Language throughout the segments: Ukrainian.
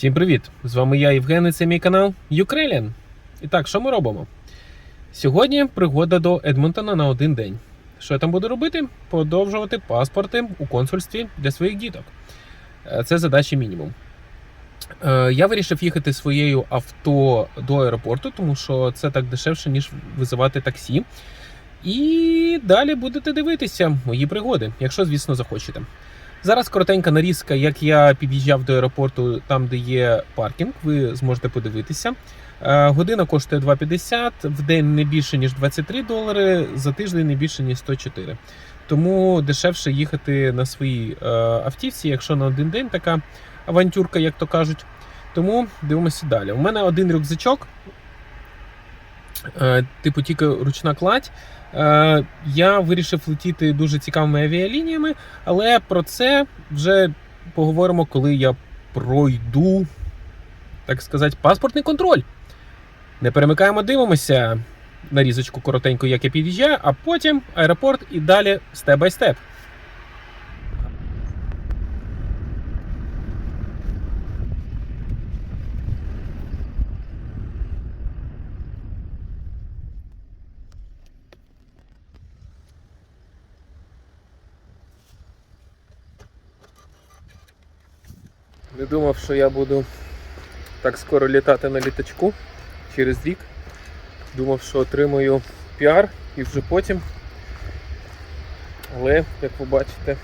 Всім привіт! З вами я, Євген, і це мій канал Ukrainian. І так, що ми робимо? Сьогодні пригода до Едмонтона на один день. Що я там буду робити? Подовжувати паспорти у консульстві для своїх діток. Е, Це задача мінімум. Е, Я вирішив їхати своєю авто до аеропорту, тому що це так дешевше, ніж визивати таксі. І далі будете дивитися мої пригоди, якщо, звісно, захочете. Зараз коротенька нарізка, як я під'їжджав до аеропорту, там, де є паркінг, ви зможете подивитися. Е, Година коштує 2,50, в день не більше, ніж 23 долари, за тиждень не більше, ніж 104. Тому дешевше їхати на своїй е, автівці, якщо на один день така авантюрка, як то кажуть. Тому дивимося далі. У мене один рюкзачок, типу тільки ручна кладь. Е, Я вирішив летіти дуже цікавими авіалініями, але про це вже поговоримо, коли я пройду, так сказати, паспортний контроль. Не перемикаємо, дивимося нарізочку коротенько, як я під'їжджаю, а потім аеропорт і далі степ бай степ. Не думав, що я буду так скоро літати на літачку через рік. Думав, що отримаю піар і вже потім. Але, як ви бачите,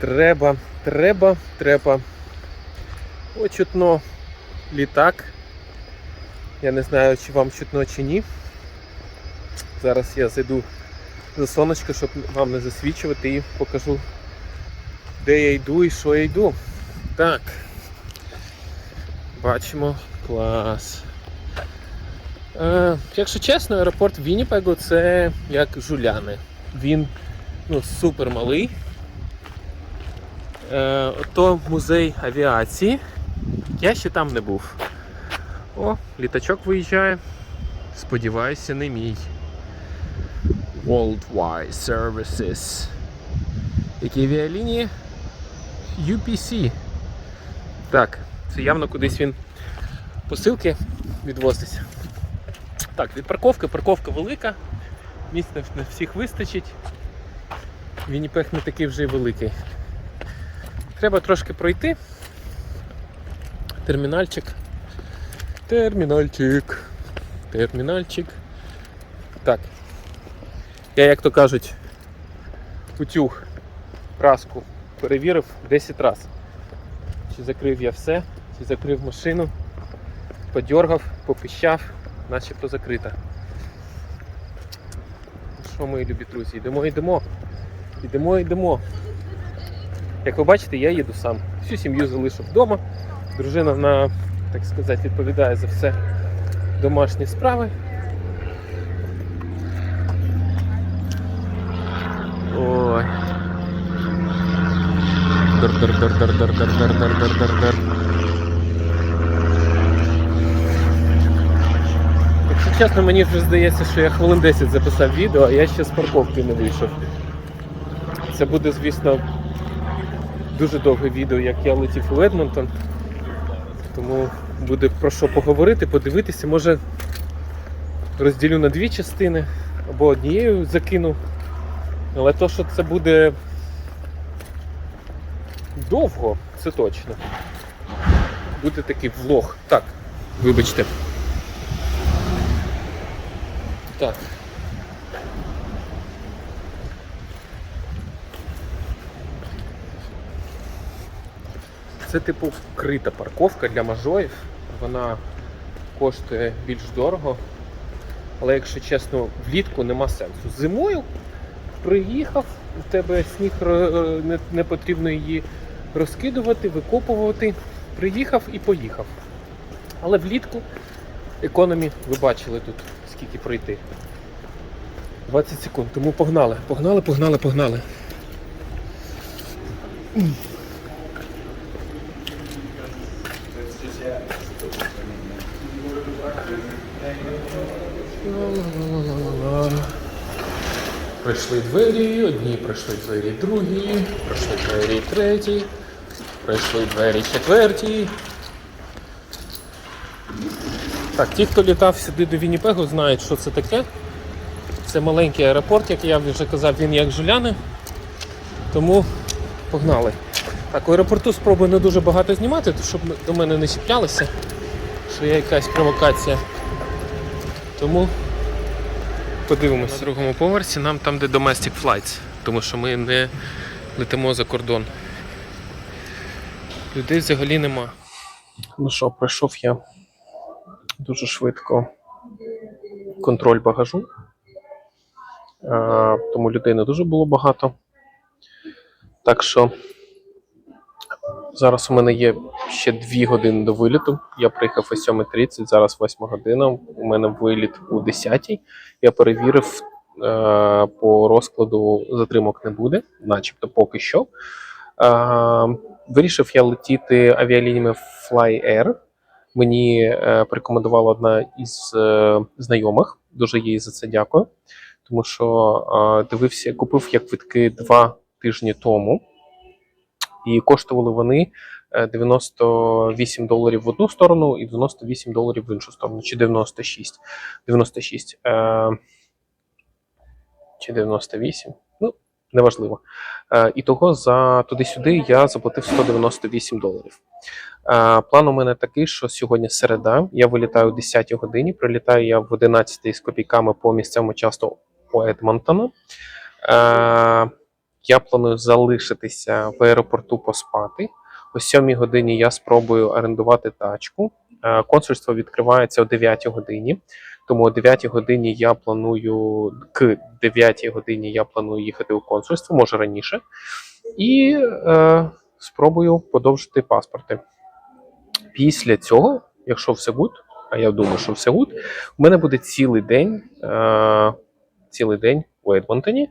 треба, треба, треба. О, чутно літак. Я не знаю, чи вам чутно чи ні. Зараз я зайду за сонечко, щоб вам не засвічувати і покажу, де я йду і що я йду. Так. Бачимо клас. Е, якщо чесно, аеропорт Вінніпегу це як жуляни. Він ну, супер малий. Е, то музей авіації. Я ще там не був. О, літачок виїжджає. Сподіваюся, не мій. Worldwide Services. Які авіалінії? UPC. Так, це явно кудись він посилки відвозиться. Так, від парковки. Парковка велика. Місця на всіх вистачить. Вінніпех не такий вже й великий. Треба трошки пройти. Термінальчик. Термінальчик. Термінальчик. Так. Я, як то кажуть, утюг праску перевірив 10 разів. Чи закрив я все, чи закрив машину, подьоргав, попищав, начебто закрита. Що, мої любі друзі, йдемо, йдемо. Йдемо, йдемо. Як ви бачите, я їду сам. Всю сім'ю залишив вдома. Дружина на, так сказати, відповідає за все домашні справи. Дор-дор-дор-дор-дор-дор-дор-дор-дор-дор. Якщо чесно, мені вже здається, що я хвилин 10 записав відео, а я ще з парковки не вийшов. Це буде, звісно, дуже довге відео, як я летів у Едмонтон. Тому буде про що поговорити, подивитися, може розділю на дві частини або однією закину. Але то, що це буде довго, це точно. Буде такий влог. Так, вибачте. Так. Це типу крита парковка для мажорів. Вона коштує більш дорого. Але якщо чесно, влітку нема сенсу. Зимою приїхав, у тебе сніг не, не потрібно її розкидувати, викопувати. Приїхав і поїхав. Але влітку економі, ви бачили тут, скільки пройти. 20 секунд, тому погнали. Погнали, погнали, погнали. Ла-ла-ла-ла-ла-ла. Двері, одні пройшли двері, другі, пройшли двері, треті. Прийшли двері четверті. Так, ті, хто літав сюди до Вінніпегу, знають, що це таке. Це маленький аеропорт, як я вже казав, він як Жуляни. Тому погнали. Так, у аеропорту спробую не дуже багато знімати, щоб до мене не чіплялися, що є якась провокація. Тому подивимося. На другому поверсі нам там, де domestic flights, тому що ми не летимо за кордон. Людей взагалі нема. Ну що, пройшов я дуже швидко контроль багажу. А, тому людей не дуже було багато. Так що зараз у мене є ще 2 години до виліту. Я приїхав о 7.30, зараз 8 година. У мене виліт у 10 Я перевірив е, по розкладу затримок не буде, начебто поки що. Вирішив я летіти авіалініями Fly Air. Мені е, порекомендувала одна із е, знайомих. Дуже їй за це дякую. Тому що е, дивився, купив я квитки два тижні тому, і коштували вони е, 98 доларів в одну сторону і 98 доларів в іншу сторону, чи 96. 96. Е, чи 98. Ну, неважливо. Е, і того за туди-сюди я заплатив 198 доларів. Е, план у мене такий, що сьогодні середа. Я вилітаю о 10 годині. Прилітаю я в 11 з копійками по місцевому часу по Едмонтону. Е, я планую залишитися в аеропорту поспати. О 7 годині я спробую орендувати тачку. Консульство відкривається о 9 годині. Тому о 9 годині я планую к 9 годині я планую їхати у консульство, може раніше, і е, спробую подовжити паспорти. Після цього, якщо все гуд, а я думаю, що все гуд, у мене буде цілий день, е, цілий день у Едмонтоні.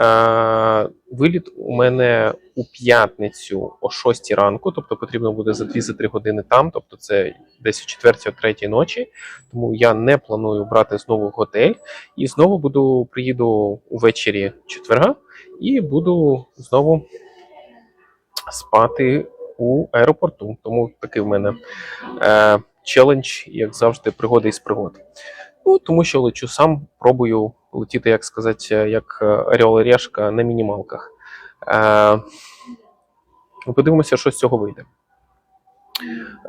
Е, виліт у мене у п'ятницю о 6 ранку, тобто потрібно буде за 2-3 години там, тобто це десь о 4-3 ночі. Тому я не планую брати знову готель. І знову буду приїду увечері четверга і буду знову спати у аеропорту. Тому такий в мене е, челендж, як завжди, пригоди із пригод. Ну, тому що лечу сам, пробую летіти, як сказати, як Орел і Решка на мінімалках. Е, подивимося, що з цього вийде.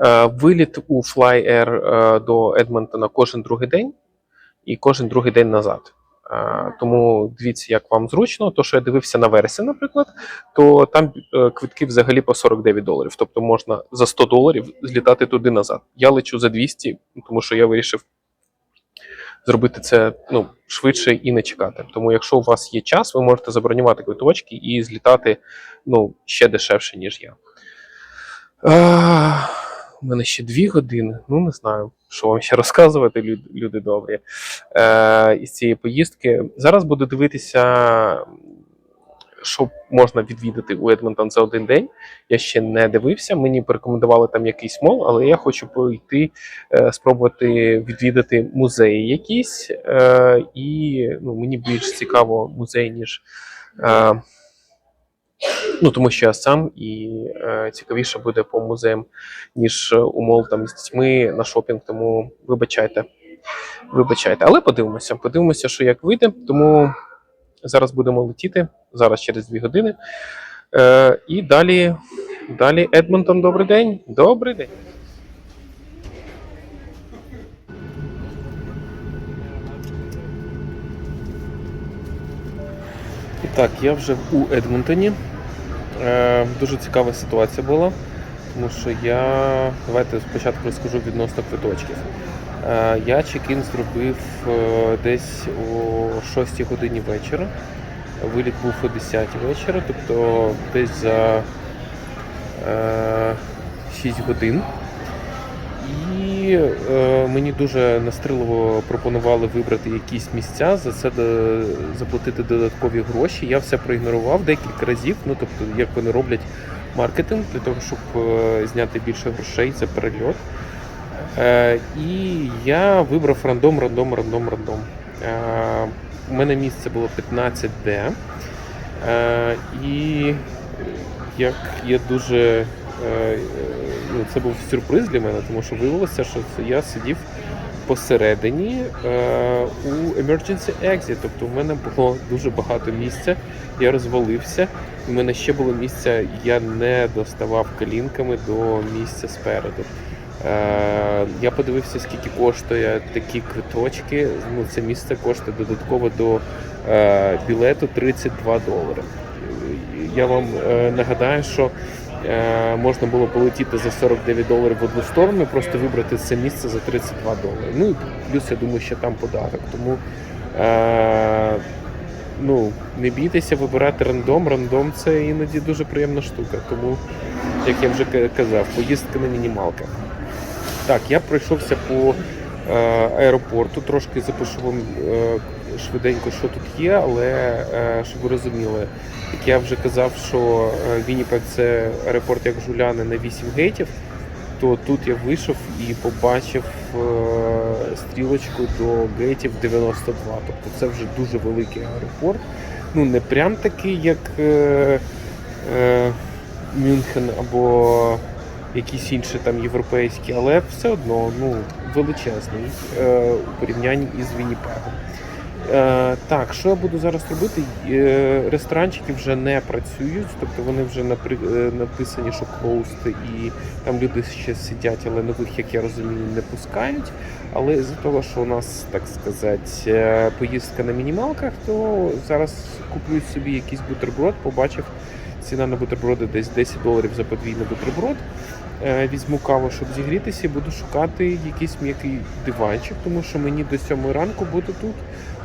Е, Виліт у Fly Air е, до Едмонтона кожен другий день і кожен другий день назад. Е, Тому дивіться, як вам зручно. То, що я дивився на версі, наприклад, то там е, квитки взагалі по 49 доларів. Тобто можна за 100 доларів злітати туди назад. Я лечу за 200, тому що я вирішив зробити це ну, швидше і не чекати. Тому, якщо у вас є час, ви можете забронювати квиточки і злітати ну, ще дешевше, ніж я. А, у мене ще дві години. Ну, не знаю, що вам ще розказувати, люди, добрі, е, із цієї поїздки. Зараз буду дивитися, що можна відвідати у Едмонтон за один день. Я ще не дивився. Мені порекомендували там якийсь мол, але я хочу пойти е, спробувати відвідати музеї якісь. Е, і ну, мені більш цікаво музей, ніж. Е, Ну, тому що я сам і е, цікавіше буде по музеям, ніж у мол там з дітьми на шопінг. Тому вибачайте. Вибачайте. Але подивимося. Подивимося, що як вийде. Тому зараз будемо летіти. Зараз через дві години. Е, і далі, далі Едмонтон, добрий день. Добрий день. І так, я вже у Едмонтоні. Е, дуже цікава ситуація була, тому що я. Давайте спочатку розкажу відносно квиточків. Е, я чекін зробив е, десь о 6 годині вечора. Виліт був о 10 вечора, тобто десь за е, 6 годин. І е, мені дуже настирливо пропонували вибрати якісь місця, за це заплатити додаткові гроші. Я все проігнорував декілька разів. Ну тобто, як вони роблять маркетинг для того, щоб е, зняти більше грошей за перельот. Е, і я вибрав рандом, рандом, рандом, рандом. Е, у мене місце було 15D. Е, і як я дуже ну, це був сюрприз для мене, тому що виявилося, що це я сидів посередині у emergency exit. Тобто в мене було дуже багато місця, я розвалився. У мене ще було місця, я не доставав колінками до місця спереду. Е, я подивився, скільки коштує такі квиточки. Ну, це місце коштує додатково до е, білету 32 долари. Я вам е, нагадаю, що можна було полетіти за 49 доларів в одну сторону, просто вибрати це місце за 32 долари. Ну і плюс я думаю, що там податок. Тому ну, не бійтеся вибирати рандом. Рандом це іноді дуже приємна штука. Тому, як я вже казав, поїздка на мінімалках. Так, я пройшовся по е, аеропорту, трошки запишу вам е, швиденько, що тут є, але е, щоб ви розуміли, як я вже казав, що е, Вінніпек це аеропорт як Жуляни на 8 гейтів, то тут я вийшов і побачив е, стрілочку до гейтів 92. Тобто це вже дуже великий аеропорт. Ну, не прям такий, як е, е, Мюнхен або якісь інші там європейські, але все одно ну, величезний е, у порівнянні із Вінніпегом. Е, так, що я буду зараз робити? Е, ресторанчики вже не працюють, тобто вони вже напри, е, написані, що closed, і там люди ще сидять, але нових, як я розумію, не пускають. Але з-за того, що у нас, так сказати, е, поїздка на мінімалках, то зараз куплю собі якийсь бутерброд, побачив ціна на бутерброди десь 10 доларів за подвійний бутерброд. Е, Візьму каву, щоб зігрітися, і буду шукати якийсь м'який диванчик, тому що мені до 7 ранку бути тут,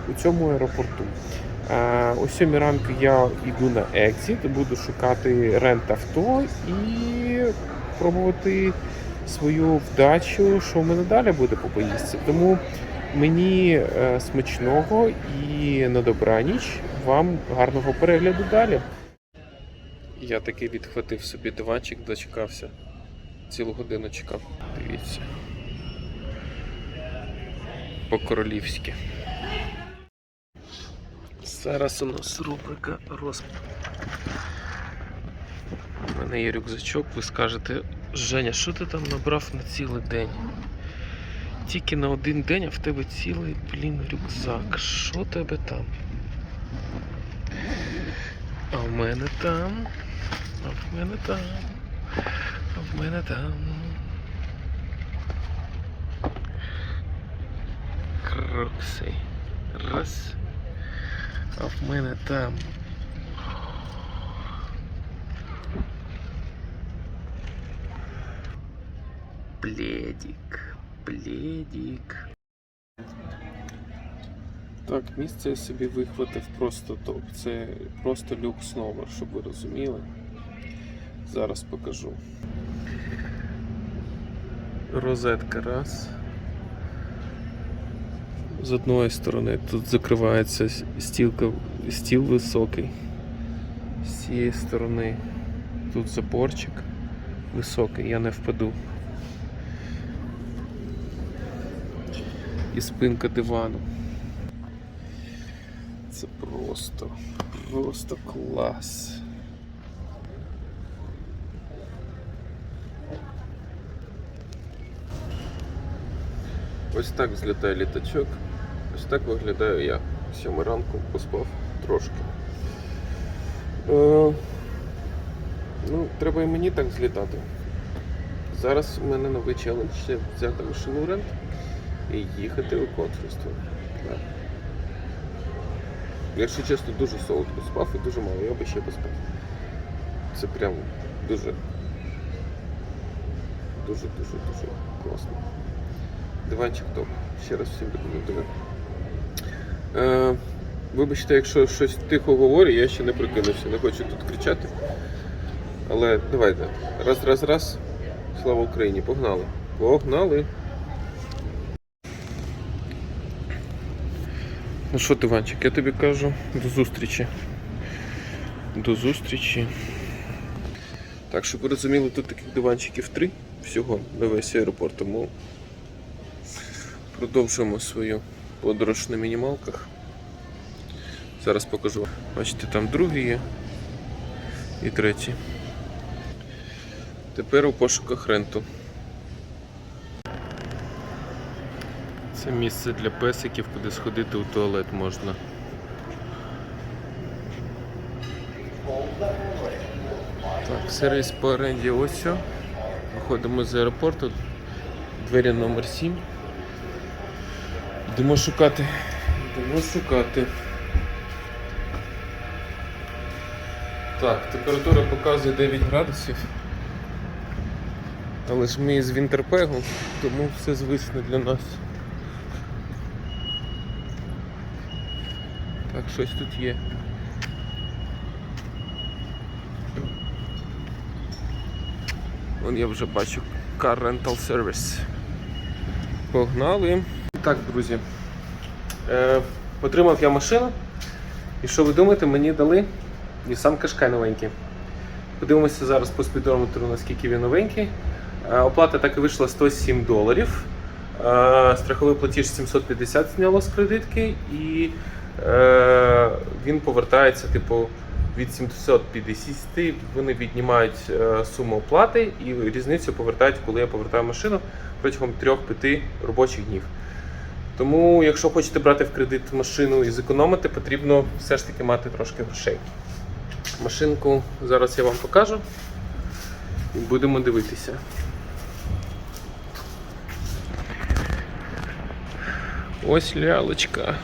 у цьому аеропорту. Е, О 7 ранку я йду на екзіт, буду шукати рент авто і пробувати свою вдачу, що в мене далі буде по поїздці. Тому мені е, смачного і на добраніч. Вам гарного перегляду далі. Я таки відхватив собі диванчик, дочекався. Цілу годину чекав. Дивіться. По-королівськи. Зараз у нас рубрика розп. У мене є рюкзачок, ви скажете, Женя, що ти там набрав на цілий день? Тільки на один день, а в тебе цілий, блін, рюкзак. Що тебе там? А в мене там. А в мене там. В мене там. Крокси. Раз. А в мене там. Пледик. Пледик. Так, місце я собі вихватив просто топ. Це просто люкс номер, щоб ви розуміли. Зараз покажу. Розетка раз. З одної сторони тут закривається стілка, стіл високий. З цієї сторони тут заборчик високий, я не впаду. І спинка дивану. Це просто, просто клас. Ось так злітає літачок. Ось так виглядаю я. Сьомий ранку поспав трошки. Е, ну, треба і мені так злітати. Зараз у мене новий челендж ще взяти машину в рент і їхати у консульство. Якщо чесно, дуже солодко спав і дуже мало, я би ще поспав. Це прям дуже дуже дуже дуже класно. Диванчик топ. Ще раз всім рекомендую. Е, вибачте, якщо щось тихо говорю, я ще не прикинувся, не хочу тут кричати. Але давайте. Раз, раз, раз. Слава Україні! Погнали! Погнали! Ну що, Іванчик, я тобі кажу, до зустрічі. До зустрічі. Так, щоб ви розуміли, тут таких диванчиків три всього на весь аеропорт, тому продовжуємо свою подорож на мінімалках. Зараз покажу. Бачите, там другий є і третій. Тепер у пошуках ренту. Це місце для песиків, куди сходити у туалет можна. Так, сервіс по оренді ось. Виходимо з аеропорту. Двері номер 7. Йдемо шукати. Йдемо шукати. Так, температура показує 9 градусів. Але ж ми з Вінтерпегу, тому все звично для нас. Так, щось тут є. Вон я вже бачу Car Rental Service. Погнали. Так, друзі. Е, отримав я машину. І що ви думаєте, мені дали Nissan Qashqai новенький. Подивимося зараз по спідометру, наскільки він новенький. Е, Оплата так і вийшла 107 доларів. Е, Страховий платіж 750 зняло з кредитки, і е, він повертається, типу, від 750 вони віднімають е, суму оплати і різницю повертають, коли я повертаю машину протягом 3-5 робочих днів. Тому, якщо хочете брати в кредит машину і зекономити, потрібно все ж таки мати трошки грошей. Машинку зараз я вам покажу і будемо дивитися. Ось лялечка.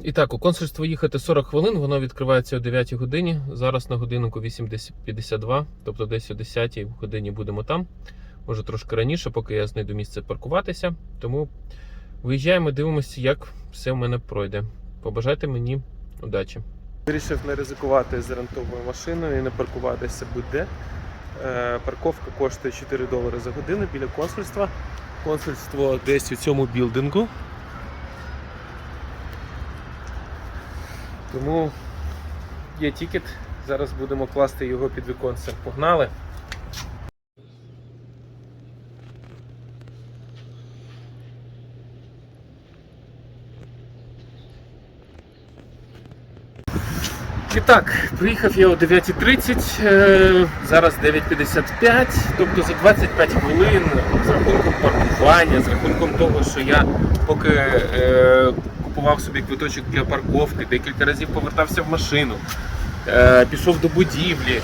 І так, у консульство їхати 40 хвилин, воно відкривається о 9 годині. Зараз на годиннику 8.52, тобто десь о 10 годині будемо там. Може трошки раніше, поки я знайду місце паркуватися. Тому виїжджаємо, дивимося, як все в мене пройде. Побажайте мені удачі. Вирішив не ризикувати з рентовою машиною і не паркуватися будь-де. Е, Парковка коштує 4 долари за годину біля консульства. Консульство десь у цьому білдингу. Тому є тікет. Зараз будемо класти його під віконце. Погнали! І так, приїхав я о 9.30, е, зараз 9.55, тобто за 25 хвилин з рахунком паркування, з рахунком того, що я поки е, купував собі квиточок для парковки, декілька разів повертався в машину, е, пішов до будівлі.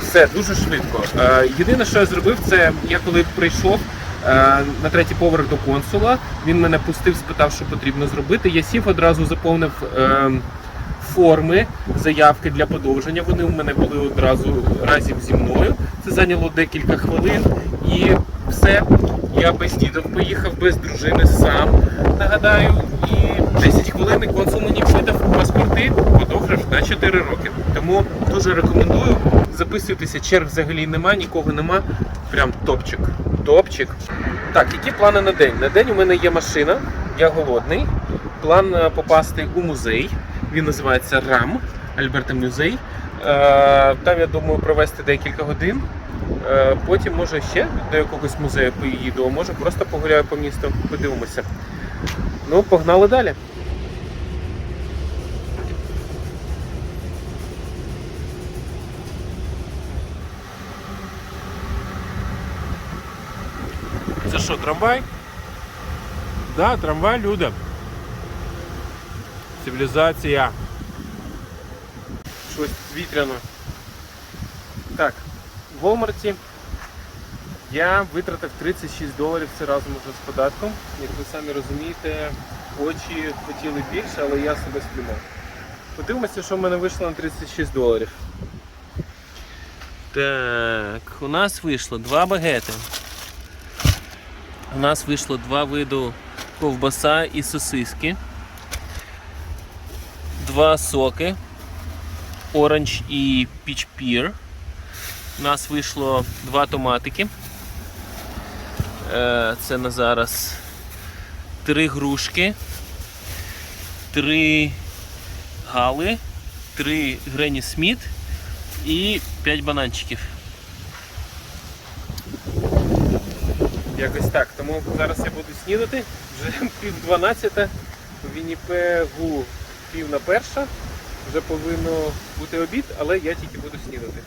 Все дуже швидко. Е, єдине, що я зробив, це я коли прийшов е, на третій поверх до консула, він мене пустив, спитав, що потрібно зробити. Я сів одразу заповнив. Форми заявки для подовження. Вони у мене були одразу разів зі мною. Це зайняло декілька хвилин і все. Я без дідок поїхав без дружини сам. Нагадаю, і 10 хвилин консул мені видав паспорти, подовжив на 4 роки. Тому дуже рекомендую. Записуйтеся, черг взагалі нема, нікого нема. Прям топчик. Топчик. Так, які плани на день? На день у мене є машина, я голодний. План е, попасти у музей. Він називається РАМ Альберта Музей. Е, Там я думаю провести декілька годин. Е, Потім може ще до якогось музею поїду, а може просто погуляю по місту, подивимося. Ну, погнали далі. Це що, трамвай? Да, трамвай, люди. Цивілізація. Щось вітряно. Так, в Walmart я витратив 36 доларів, це разом уже з податком. Як ви самі розумієте, очі хотіли більше, але я себе спіймав. Подивимося, що в мене вийшло на 36 доларів. Так, у нас вийшло два багети. У нас вийшло два виду ковбаса і сосиски. Два соки. Оранж і Peach Pear. У нас вийшло два томатики. Е, Це на зараз три грушки, три гали, три Гренні Сміт і п'ять бананчиків. Якось так. Тому зараз я буду снідати. Вже пів дванадцята. В Вінніпегу пів на перша. Вже повинно бути обід, але я тільки буду снідати.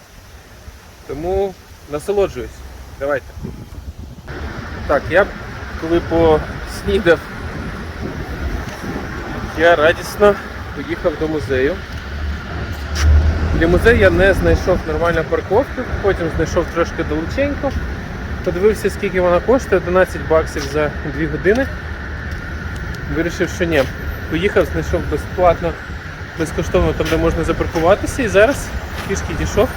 Тому насолоджуюсь. Давайте. Так, я коли поснідав, я радісно поїхав до музею. Для музею я не знайшов нормальну парковку, потім знайшов трошки далеченько. Подивився, скільки вона коштує, 11 баксів за 2 години. Вирішив, що ні. Поїхав, знайшов безплатно, безкоштовно там, де можна запаркуватися. І зараз пішки дійшов.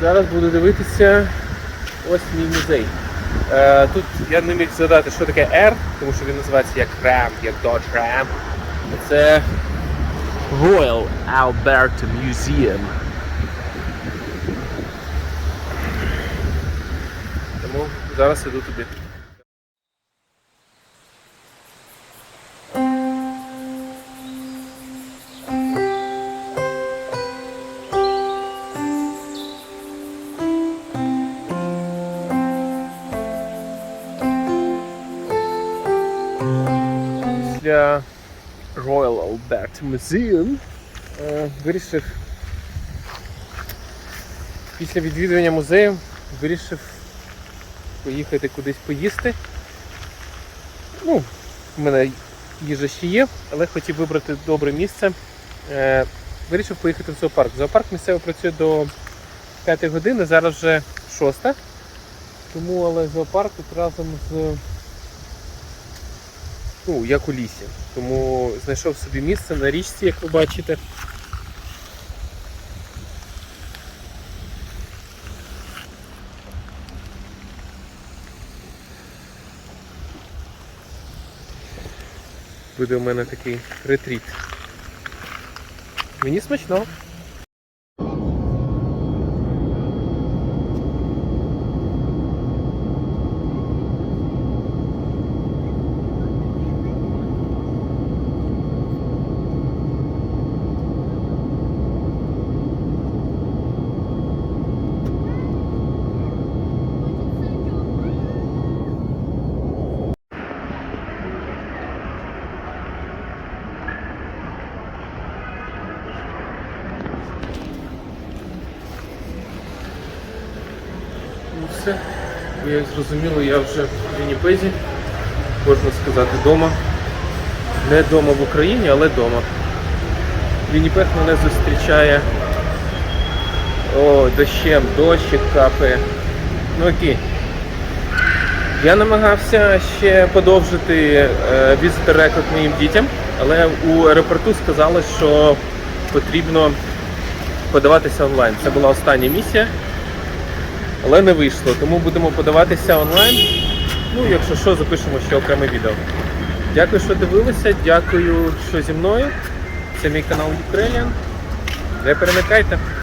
Зараз буду дивитися ось мій музей. Е, тут я не міг згадати, що таке R, тому що він називається як RAM, як Dodge Ram. Це Royal Albert Museum. Тому зараз іду туди. Після Royal Albert Museum е, вирішив після відвідування музею вирішив поїхати кудись поїсти. Ну, в мене їжа ще є, але хотів вибрати добре місце. Е, вирішив поїхати в зоопарк. Зоопарк місцево працює до 5 години, зараз вже 6. Тому але зоопарк тут разом з. Ну, як у лісі. Тому знайшов собі місце на річці, як ви бачите. Буде у мене такий ретріт. Мені смачно. Все. Як зрозуміло, я вже в Вінніпезі, можна сказати, вдома. Не вдома в Україні, але вдома. Вінніпег мене зустрічає о, дощем, дощик капає. Ну окей. Я намагався ще подовжити е, візитер рекорд моїм дітям, але у аеропорту сказали, що потрібно подаватися онлайн. Це була остання місія але не вийшло. Тому будемо подаватися онлайн. Ну, якщо що, запишемо ще окреме відео. Дякую, що дивилися, дякую, що зі мною. Це мій канал Ukrainian. Не перемикайте.